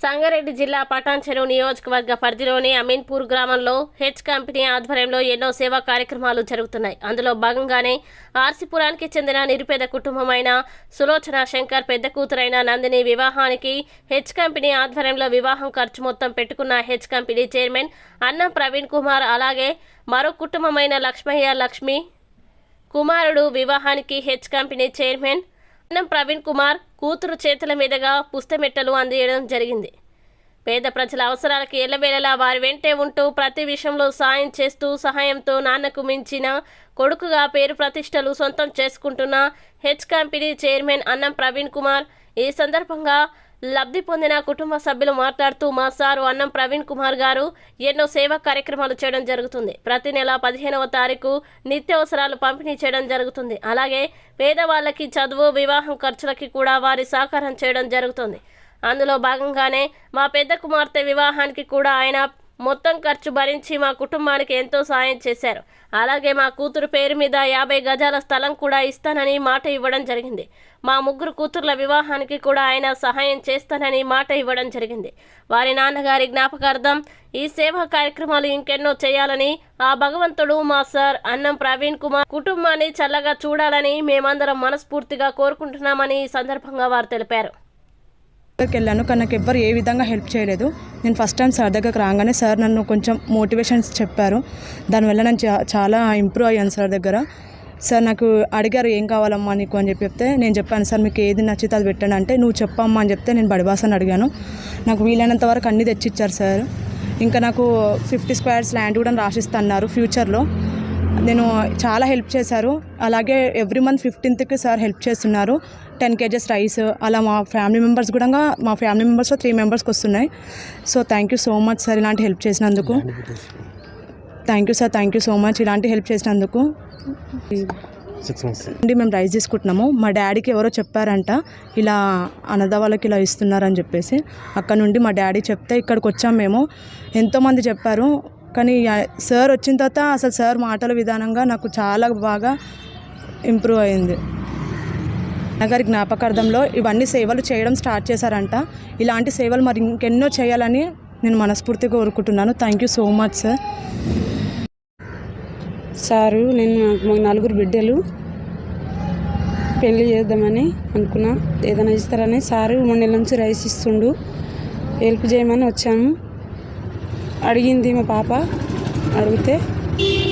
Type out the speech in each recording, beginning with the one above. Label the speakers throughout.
Speaker 1: సంగారెడ్డి జిల్లా పటాన్ చెరువు నియోజకవర్గ పరిధిలోని అమీన్పూర్ గ్రామంలో హెచ్ కంపెనీ ఆధ్వర్యంలో ఎన్నో సేవా కార్యక్రమాలు జరుగుతున్నాయి. అందులో భాగంగానే ఆర్సిపురానికి చెందిన నిరుపేద కుటుంబమైన సులోచన శంకర్ పెద్ద కూతురైన నందిని వివాహానికి హెచ్ కంపెనీ ఆధ్వర్యంలో వివాహం ఖర్చు మొత్తం పెట్టుకున్న హెచ్ కంపెనీ చైర్మన్ అన్నం ప్రవీణ్ కుమార్ అలాగే మరో కుటుంబమైన లక్ష్మయ్య లక్ష్మి కుమారుడు వివాహానికి హెచ్ కంపెనీ చైర్మన్ అన్నం ప్రవీణ్ కుమార్ కూతురు చేతుల మీదుగా పుస్తమెట్టలు అందజేయడం జరిగింది. పేద ప్రజల అవసరాలకి ఎల్లవేళలా వారి వెంటే ఉంటూ ప్రతి విషయంలో సాయం చేస్తూ సహాయంతో నాన్నకు మించిన కొడుకుగా పేరు ప్రతిష్టలు సొంతం చేసుకుంటున్న హెచ్ కంపెనీ చైర్మన్ అన్నం ప్రవీణ్ కుమార్ ఈ సందర్భంగా లబ్ధి పొందిన కుటుంబ సభ్యులు మాట్లాడుతూ మా సారు అన్నం ప్రవీణ్ కుమార్ గారు ఎన్నో సేవా కార్యక్రమాలు చేయడం జరుగుతుంది. ప్రతి నెల పదిహేనవ తారీఖు నిత్యావసరాలు పంపిణీ చేయడం జరుగుతుంది. అలాగే పేదవాళ్ళకి చదువు వివాహం ఖర్చులకి కూడా వారి సహకారం చేయడం జరుగుతుంది. అందులో భాగంగానే మా పెద్ద కుమార్తె వివాహానికి కూడా ఆయన మొత్తం ఖర్చు భరించి మా కుటుంబానికి ఎంతో సాయం చేశారు. అలాగే మా కూతురు పేరు మీద యాభై గజాల స్థలం కూడా ఇస్తానని మాట ఇవ్వడం జరిగింది. మా ముగ్గురు కూతుర్ల వివాహానికి కూడా ఆయన సహాయం చేస్తానని మాట ఇవ్వడం జరిగింది. వారి నాన్నగారి జ్ఞాపకార్థం ఈ సేవా కార్యక్రమాలు ఇంకెన్నో చేయాలని ఆ భగవంతుడు మా సార్ అన్నం ప్రవీణ్ కుమార్ కుటుంబాన్ని చల్లగా చూడాలని మేమందరం మనస్ఫూర్తిగా కోరుకుంటున్నామని ఈ సందర్భంగా వారు తెలిపారు.
Speaker 2: దగ్గరికి వెళ్ళాను కానీ నాకు ఎవ్వరు ఏ విధంగా హెల్ప్ చేయలేదు. నేను ఫస్ట్ టైం సార్ దగ్గరకు రాగానే సార్ నన్ను కొంచెం మోటివేషన్స్ చెప్పారు. దానివల్ల నేను చా- చాలా ఇంప్రూవ్ అయ్యాను సార్ దగ్గర. సార్ నాకు అడిగారు ఏం కావాలమ్మా నీకు అని చెప్పి చెప్తే నేను చెప్పాను సార్ మీకు ఏది నచ్చితే అది పెట్టండి. అంటే నువ్వు చెప్పమ్మా అని చెప్తే నేను బడిబాసని అడిగాను. నాకు వీలైనంత వరకు అన్నీ తెచ్చిచ్చారు సార్. ఇంకా నాకు ఫిఫ్టీ స్క్వేర్స్ ల్యాండ్ కూడా రాసిస్తున్నారు ఫ్యూచర్లో. నేను చాలా హెల్ప్ చేశారు. అలాగే ఎవ్రీ మంత్ ఫిఫ్టీన్త్కి సార్ హెల్ప్ చేస్తున్నారు. టెన్ కేజెస్ రైస్ అలా మా ఫ్యామిలీ మెంబర్స్ కూడా మా ఫ్యామిలీ మెంబర్స్లో త్రీ మెంబర్స్కి వస్తున్నాయి. So thank you so much sir ఇలాంటి హెల్ప్ చేసినందుకు. Thank you sir thank you so much ఇలాంటి హెల్ప్ చేసినందుకు.
Speaker 3: సిక్స్ మంత్స్
Speaker 2: అండి మేము రైస్ తీసుకుంటున్నాము. మా డాడీకి ఎవరో చెప్పారంట ఇలా అన్నద వాళ్ళకి ఇలా ఇస్తున్నారని చెప్పేసి. అక్కడ నుండి మా డాడీ చెప్తే ఇక్కడికి వచ్చాం మేము. ఎంతోమంది చెప్పారు కానీ సార్ వచ్చిన తర్వాత అసలు సార్ మాటల విధానంగా నాకు చాలా బాగా ఇంప్రూవ్ అయింది. నగరి జ్ఞాపకార్థంలో ఇవన్నీ సేవలు చేయడం స్టార్ట్ చేశారంట. ఇలాంటి సేవలు మరి ఇంకెన్నో చేయాలని నేను మనస్ఫూర్తిగా కోరుకుంటున్నాను. Thank you so much sir.
Speaker 4: Sir నేను మాకు నలుగురు బిడ్డలు. పెళ్ళి చేద్దామని అనుకున్నా. ఏదైనా ఇస్తారని సారు మూడు నెలల నుంచి రైస్ ఇస్తుండు. హెల్ప్ చేయమని వచ్చాము. అడిగింది మా పాప. అడిగితే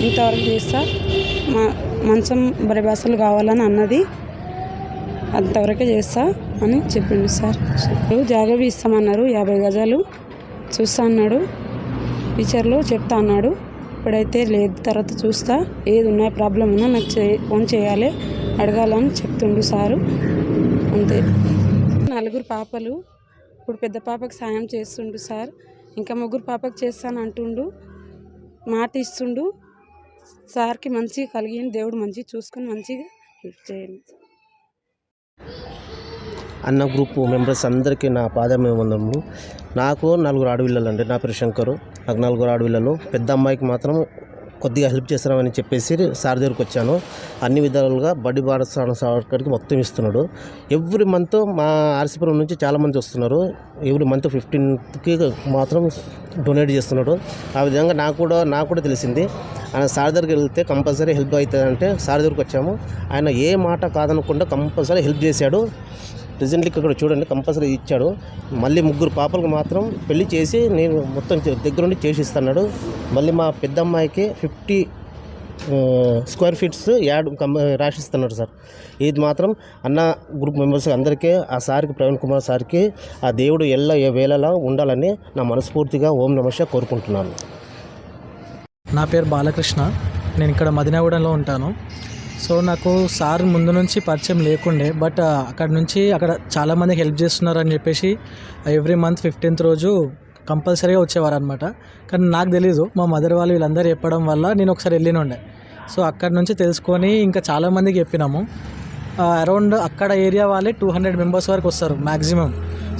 Speaker 4: ఇంతవరకు చేస్తా. మా మంచం బరి కావాలని అన్నది. అంతవరకే చేస్తా అని చెప్పిండు సార్. జాగవి ఇస్తామన్నారు యాభై గజాలు. చూస్తా అన్నాడు. టీచర్లు చెప్తా అన్నాడు. ఇప్పుడైతే లేదు తర్వాత చూస్తా. ఏది ఉన్నా ప్రాబ్లం ఉన్నా నాకు చే ఫోన్ చేయాలి అడగాలని చెప్తుండు సారు. అంతే. నలుగురు పాపలు ఇప్పుడు పెద్ద పాపకి సాయం చేస్తుండు సార్. ఇంకా ముగ్గురు పాపకి చేస్తాను అంటుండు. మాట ఇస్తుండు. సార్కి మంచిగా కలిగి దేవుడు మంచిగా చూసుకొని మంచిగా హెల్ప్ చేయండి.
Speaker 3: అన్న గ్రూప్ మెంబర్స్ అందరికీ నా పాదమేమందములు నాకు నలుగురు ఆడపిల్లలు అండి. నా పేరు శంకరు. నాకు నలుగురు ఆడపిల్లలు. పెద్ద అమ్మాయికి మాత్రం కొద్దిగా హెల్ప్ చేస్తున్నామని చెప్పేసి సార్ దగ్గరికి వచ్చాను. అన్ని విధాలుగా బడి బాడస్థాన సార్కి మొత్తం ఇస్తున్నాడు. ఎవ్రీ మంత్ మా ఆర్సీపురం నుంచి చాలామంది వస్తున్నారు. ఎవ్రీ మంత్ ఫిఫ్టీన్త్కి మాత్రం డొనేట్ చేస్తున్నాడు. ఆ విధంగా నాకు కూడా నాకు కూడా తెలిసింది. ఆయన సార్ దగ్గరికి వెళ్తే కంపల్సరీ హెల్ప్ అవుతుంది అంటే సార్ దగ్గరికి వచ్చాము. ఆయన ఏ మాట కాదనకుండా కంపల్సరీ హెల్ప్ చేశాడు. రిజెంట్లీ ఇక్కడ చూడండి కంపల్సరీ ఇచ్చాడు. మళ్ళీ ముగ్గురు పాపలకు మాత్రం పెళ్ళి చేసి నేను మొత్తం దగ్గరుండి చేసి ఇస్తున్నాడు మళ్ళీ మా పెద్దమ్మాయికి ఫిఫ్టీ స్క్వేర్ ఫీట్స్ యాడ్ కం రాసిస్తున్నాడు సార్. ఇది మాత్రం అన్న గ్రూప్ మెంబర్స్ అందరికీ ఆ సార్కి ప్రవీణ్ కుమార్ సార్కి ఆ దేవుడు ఎల్ల ఏ వేళలా ఉండాలని నా మనస్ఫూర్తిగా ఓం నమశ కోరుకుంటున్నాను.
Speaker 5: నా పేరు బాలకృష్ణ. నేను ఇక్కడ మదినాగూడెంలో ఉంటాను. సో నాకు సార్ ముందు నుంచి పరిచయం లేకుండే బట్ అక్కడ నుంచి అక్కడ చాలామంది హెల్ప్ చేస్తున్నారు అని చెప్పేసి ఎవ్రీ మంత్ ఫిఫ్టీన్త్ రోజు కంపల్సరీగా వచ్చేవారు అనమాట కానీ నాకు తెలీదు మా మదర్ వాళ్ళు వీళ్ళందరూ చెప్పడం వల్ల నేను ఒకసారి వెళ్ళిన ఉండే సో అక్కడ నుంచి తెలుసుకొని ఇంకా చాలామందికి చెప్పినాము. అరౌండ్ అక్కడ ఏరియా వాళ్ళే టూ హండ్రెడ్ మెంబర్స్ వరకు వస్తారు మ్యాక్సిమం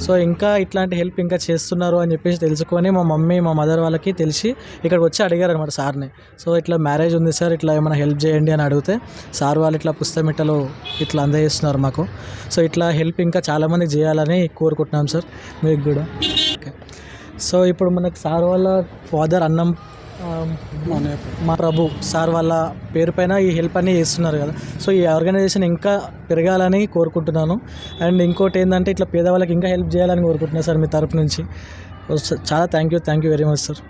Speaker 5: సో ఇంకా ఇట్లాంటి హెల్ప్ ఇంకా చేస్తున్నారు అని చెప్పేసి తెలుసుకొని మా మమ్మీ మా మదర్ వాళ్ళకి తెలిసి ఇక్కడికి వచ్చి అడిగారు అనమాట సార్ని. సో ఇట్లా మ్యారేజ్ ఉంది సార్ ఇట్లా ఏమైనా హెల్ప్ చేయండి అని అడిగితే సార్ వాళ్ళు ఇట్లా పుస్తమిట్టలు ఇట్లా అందజేస్తున్నారు మాకు. సో ఇట్లా హెల్ప్ ఇంకా చాలామంది చేయాలని కోరుకుంటున్నాం సార్. మీకు కూడా. ఓకే సో ఇప్పుడు మనకు సార్ వాళ్ళ ఫాదర్ అన్నం మా ప్రభు సార్ వాళ్ళ పేరు పైన ఈ హెల్ప్ అన్నీ చేస్తున్నారు కదా. సో ఈ ఆర్గనైజేషన్ ఇంకా పెరగాలని కోరుకుంటున్నాను. అండ్ ఇంకోటి ఏంటంటే ఇట్లా పేదవాళ్ళకి ఇంకా హెల్ప్ చేయాలని కోరుకుంటున్నాను సార్ మీ తరపు నుంచి. చాలా thank you thank you very much sir.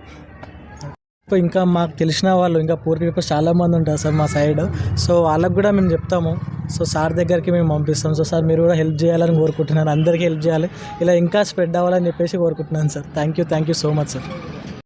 Speaker 5: ఇంకా మాకు తెలిసిన వాళ్ళు ఇంకా పూర్ పీపుల్స్ చాలామంది ఉంటారు సార్ మా సైడ్. సో వాళ్ళకు కూడా మేము చెప్తాము. సో సార్ దగ్గరికి మేము పంపిస్తాం. సో సార్ మీరు కూడా హెల్ప్ చేయాలని కోరుకుంటున్నాను అందరికీ హెల్ప్ చేయాలి. ఇలా ఇంకా స్ప్రెడ్ అవ్వాలని చెప్పేసి కోరుకుంటున్నాను sir. Thank you thank you so much sir.